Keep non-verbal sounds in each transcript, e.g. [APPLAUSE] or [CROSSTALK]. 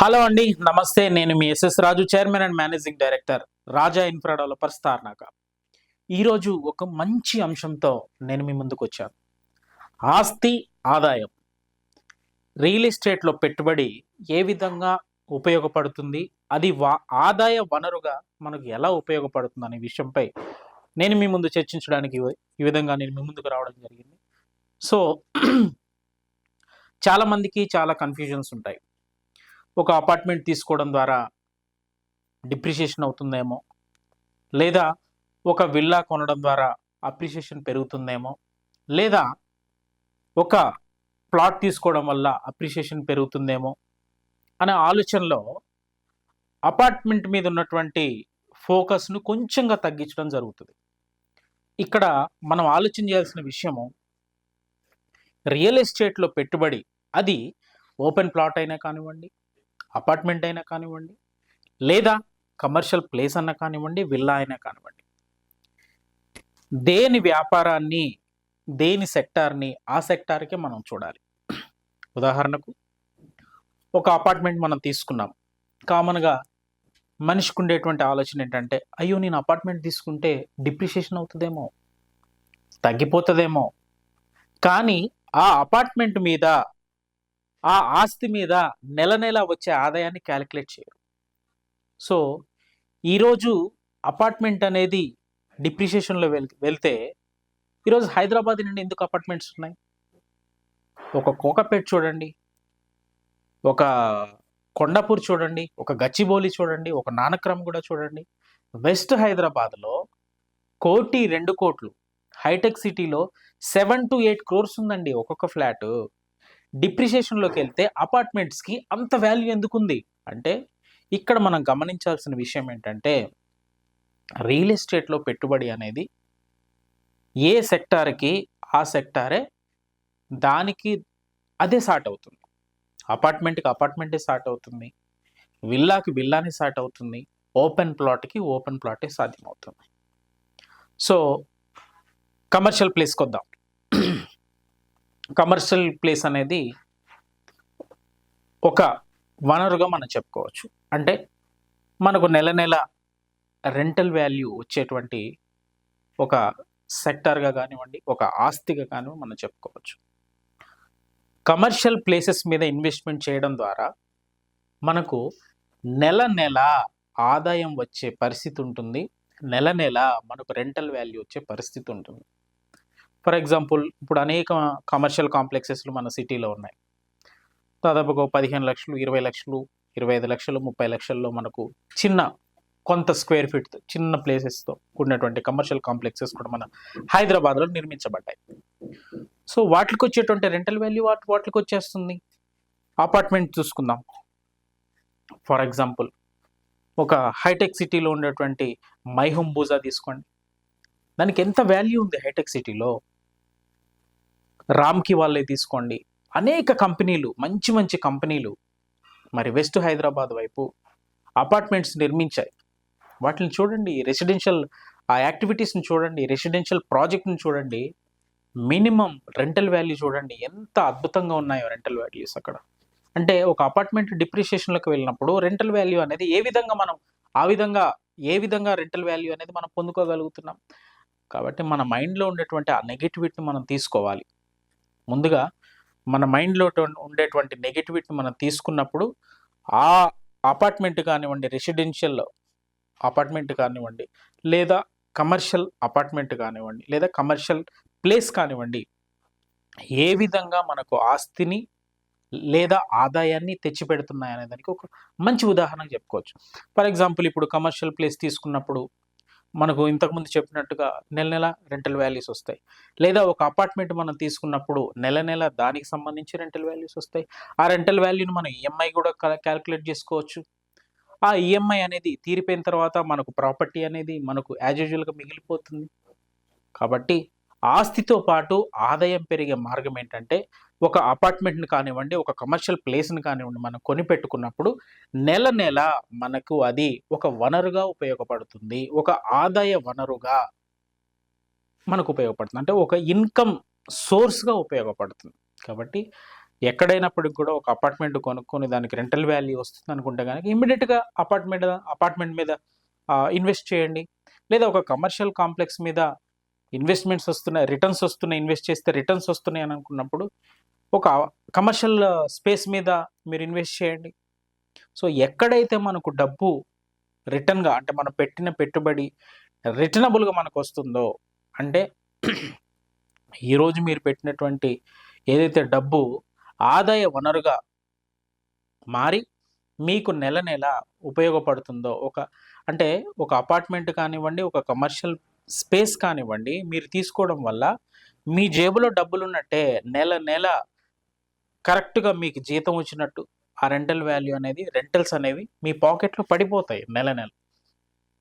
Hello అండి నమస్తే. నేను మీ SS Raju chairman and managing director Raja infra developers Tarnaka. ఈరోజు ఒక మంచి అంశంతో నేను మీ ముందుకు వచ్చాను. ఆస్తి ఆదాయం. రియల్ ఎస్టేట్లో పెట్టుబడి ఏ విధంగా ఉపయోగపడుతుంది? అది వా ఆదాయ వనరుగా మనకు ఎలా ఉపయోగపడుతుంది అనే విషయంపై నేను మీ ముందు చర్చించడానికి ఈ విధంగా నేను మీ ముందుకు రావడం జరిగింది. సో [CLEARS THROAT] చాలామందికి చాలా కన్ఫ్యూజన్స్ ఉంటాయి. ఒక అపార్ట్మెంట్ తీసుకోవడం ద్వారా డిప్రిషియేషన్ అవుతుందేమో లేదా ఒక విల్లా కొనడం ద్వారా అప్రిషియేషన్ పెరుగుతుందేమో లేదా ఒక ప్లాట్ తీసుకోవడం వల్ల అప్రిషియేషన్ పెరుగుతుందేమో అనే ఆలోచనలో అపార్ట్మెంట్ మీద ఉన్నటువంటి ఫోకస్ను కొంచెంగా తగ్గించడం జరుగుతుంది. ఇక్కడ మనం ఆలోచన చేయాల్సిన విషయము రియల్ ఎస్టేట్లో పెట్టుబడి అది ఓపెన్ ప్లాట్ అయినా కానివ్వండి అపార్ట్మెంట్ అయినా కానివ్వండి లేదా కమర్షియల్ ప్లేస్ అన్నా కానివ్వండి విల్లా అయినా కానివ్వండి. దేని వ్యాపారాన్ని దేని సెక్టార్ని ఆ సెక్టార్కే మనం చూడాలి. ఉదాహరణకు ఒక అపార్ట్మెంట్ మనం తీసుకున్నాం. కామన్గా మనిషికి ఉండేటువంటి ఆలోచన ఏంటంటే అయ్యో నేను అపార్ట్మెంట్ తీసుకుంటే డిప్రిషియేషన్ అవుతుందేమో తగ్గిపోతుందేమో. కానీ ఆ అపార్ట్మెంట్ మీద ఆ ఆస్తి మీద నెల నెల వచ్చే ఆదాయాన్ని క్యాలిక్యులేట్ చేయరు. సో ఈరోజు అపార్ట్మెంట్ అనేది డిప్రిషియేషన్లో వెల్ వెళ్తే ఈరోజు హైదరాబాద్ నుండి ఎందుకు అపార్ట్మెంట్స్ ఉన్నాయి? ఒక కోకపేట్ చూడండి ఒక కొండపూర్ చూడండి ఒక గచ్చిబౌలి చూడండి ఒక నానక్రమ్ కూడా చూడండి. వెస్ట్ హైదరాబాద్లో కోటి రెండు కోట్లు హైటెక్ సిటీలో సెవెన్ టు ఎయిట్ క్రోర్స్ ఉందండి ఒక్కొక్క ఫ్లాట్. డిప్రిషియేషన్లోకి వెళ్తే అపార్ట్మెంట్స్కి అంత వాల్యూ ఎందుకుంది? అంటే ఇక్కడ మనం గమనించాల్సిన విషయం ఏంటంటే రియల్ ఎస్టేట్లో పెట్టుబడి అనేది ఏ సెక్టార్కి ఆ సెక్టారే దానికి అదే సార్ట్ అవుతుంది. అపార్ట్మెంట్కి అపార్ట్మెంటే సార్ట్ అవుతుంది. విల్లాకి విల్లానే సార్ట్ అవుతుంది. ఓపెన్ ప్లాట్కి ఓపెన్ ప్లాటే సాధ్యమవుతుంది. సో కమర్షియల్ ప్లేస్కి వద్దాం కమర్షియల్ ప్లేస్ అనేది ఒక వనరుగా మనం చెప్పుకోవచ్చు. అంటే మనకు నెల నెల రెంటల్ వాల్యూ వచ్చేటువంటి ఒక సెక్టార్గా కానివ్వండి ఒక ఆస్తిగా కానివ్వండి మనం చెప్పుకోవచ్చు. కమర్షియల్ ప్లేసెస్ మీద ఇన్వెస్ట్మెంట్ చేయడం ద్వారా మనకు నెల నెల ఆదాయం వచ్చే పరిస్థితి ఉంటుంది. నెల నెల మనకు రెంటల్ వాల్యూ వచ్చే పరిస్థితి ఉంటుంది. ఫర్ ఎగ్జాంపుల్ ఇప్పుడు అనేక కమర్షియల్ కాంప్లెక్సెస్లు మన సిటీలో ఉన్నాయి. దాదాపుగా ఒక పదిహేను లక్షలు ఇరవై లక్షలు ఇరవై ఐదు లక్షలు ముప్పై లక్షల్లో మనకు చిన్న కొంత స్క్వేర్ ఫీట్ చిన్న ప్లేసెస్తో కూడినటువంటి కమర్షియల్ కాంప్లెక్సెస్ కూడా మన హైదరాబాద్లో నిర్మించబడ్డాయి. సో వాటికి వచ్చేటువంటి రెంటల్ వాల్యూ వాటి వాటికి వచ్చేస్తుంది? అపార్ట్మెంట్ చూసుకుందాం. ఫర్ ఎగ్జాంపుల్ ఒక హైటెక్ సిటీలో ఉండేటువంటి మైహోమ్ బూజా తీసుకోండి. దానికి ఎంత వాల్యూ ఉంది హైటెక్ సిటీలో? రామ్కి వాళ్ళే తీసుకోండి. అనేక కంపెనీలు మంచి మంచి కంపెనీలు మరి వెస్ట్ హైదరాబాద్ వైపు అపార్ట్మెంట్స్ నిర్మించాయి. వాటిని చూడండి రెసిడెన్షియల్ ఆ యాక్టివిటీస్ని చూడండి రెసిడెన్షియల్ ప్రాజెక్ట్ని చూడండి మినిమం రెంటల్ వాల్యూ చూడండి ఎంత అద్భుతంగా ఉన్నాయో రెంటల్ వాల్యూస్ అక్కడ. అంటే ఒక అపార్ట్మెంట్ డిప్రిషియేషన్లోకి వెళ్ళినప్పుడు రెంటల్ వాల్యూ అనేది ఏ విధంగా మనం ఆ విధంగా ఏ విధంగా రెంటల్ వాల్యూ అనేది మనం పొందుకోగలుగుతున్నాం? కాబట్టి మన మైండ్లో ఉండేటువంటి ఆ నెగిటివిటీని మనం తీసుకోవాలి. ముందుగా మన మైండ్లో ఉండేటువంటి నెగిటివిటీని మనం తీసుకున్నప్పుడు ఆ అపార్ట్మెంట్ కానివ్వండి రెసిడెన్షియల్ అపార్ట్మెంట్ కానివ్వండి లేదా కమర్షియల్ అపార్ట్మెంట్ కానివ్వండి లేదా కమర్షియల్ ప్లేస్ కానివ్వండి ఏ విధంగా మనకు ఆస్తిని లేదా ఆదాయాన్ని తెచ్చిపెడుతున్నాయి అనే దానికి ఒక మంచి ఉదాహరణ చెప్పుకోవచ్చు. ఫర్ ఎగ్జాంపుల్ ఇప్పుడు కమర్షియల్ ప్లేస్ తీసుకున్నప్పుడు మనకు ఇంతకుముందు చెప్పినట్టుగా నెల నెల రెంటల్ వాల్యూస్ వస్తాయి. లేదా ఒక అపార్ట్మెంట్ మనం తీసుకున్నప్పుడు నెల నెల దానికి సంబంధించి రెంటల్ వాల్యూస్ వస్తాయి. ఆ రెంటల్ వాల్యూని మనం ఈఎంఐ కూడా క్యాలిక్యులేట్ చేసుకోవచ్చు. ఆ ఈఎంఐ అనేది తీరిపోయిన తర్వాత మనకు ప్రాపర్టీ అనేది మనకు యాజ్ యూజువల్గా మిగిలిపోతుంది. కాబట్టి ఆస్తితో పాటు ఆదాయం పెరిగే మార్గం ఏంటంటే ఒక అపార్ట్మెంట్ని కానివ్వండి ఒక కమర్షియల్ ప్లేస్ని కానివ్వండి మనం కొని పెట్టుకున్నప్పుడు నెల నెల మనకు అది ఒక వనరుగా ఉపయోగపడుతుంది. ఒక ఆదాయ వనరుగా మనకు ఉపయోగపడుతుంది. అంటే ఒక ఇన్కమ్ సోర్స్గా ఉపయోగపడుతుంది. కాబట్టి ఎక్కడైనప్పటికి కూడా ఒక అపార్ట్మెంట్ కొనుక్కొని దానికి రెంటల్ వాల్యూ వస్తుంది అనుకుంటే కనుక ఇమ్మీడియట్గా అపార్ట్మెంట్ అపార్ట్మెంట్ మీద ఇన్వెస్ట్ చేయండి. లేదా ఒక కమర్షియల్ కాంప్లెక్స్ మీద ఇన్వెస్ట్మెంట్స్ వస్తున్నాయి రిటర్న్స్ వస్తున్నాయి ఇన్వెస్ట్ చేస్తే రిటర్న్స్ వస్తున్నాయి అని అనుకున్నప్పుడు ఒక కమర్షియల్ స్పేస్ మీద మీరు ఇన్వెస్ట్ చేయండి. సో ఎక్కడైతే మనకు డబ్బు రిటర్న్గా అంటే మనం పెట్టిన పెట్టుబడి రిటర్నబుల్గా మనకు వస్తుందో అంటే ఈరోజు మీరు పెట్టినటువంటి ఏదైతే డబ్బు ఆదాయ వనరుగా మారి మీకు నెల నెల ఉపయోగపడుతుందో ఒక అంటే ఒక అపార్ట్మెంట్ కానివ్వండి ఒక కమర్షియల్ స్పేస్ కానివ్వండి మీరు తీసుకోవడం వల్ల మీ జేబులో డబ్బులు ఉన్నట్టే నెల నెల కరెక్ట్గా మీకు జీతం వచ్చినట్టు ఆ రెంటల్ వాల్యూ అనేది రెంటల్స్ అనేవి మీ పాకెట్లో పడిపోతాయి నెల నెల.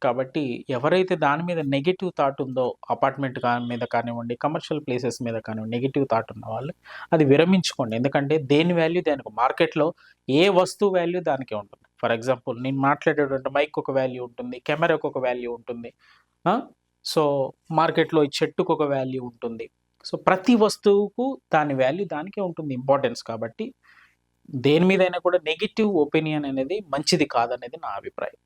కాబట్టి ఎవరైతే దాని మీద నెగిటివ్ థాట్ ఉందో అపార్ట్మెంట్ కా మీద కానివ్వండి కమర్షియల్ ప్లేసెస్ మీద కానివ్వండి నెగిటివ్ థాట్ ఉన్న వాళ్ళు అది విరమించుకోండి. ఎందుకంటే దేని వాల్యూ దానికి మార్కెట్లో ఏ వస్తువు వాల్యూ దానికే ఉంటుంది. ఫర్ ఎగ్జాంపుల్ నేను మాట్లాడేటువంటి మైక్ ఒక వాల్యూ ఉంటుంది కెమెరాకు ఒక వాల్యూ ఉంటుంది. సో మార్కెట్లో ఈ చెట్టుకు ఒక వాల్యూ ఉంటుంది. సో ప్రతి వస్తువుకు దాని వాల్యూ దానికే ఉంటుంది ఇంపార్టెన్స్ కాబట్టి దేని మీదైనా కూడా నెగిటివ్ ఒపీనియన్ అనేది మంచిది కాదనేది నా అభిప్రాయం.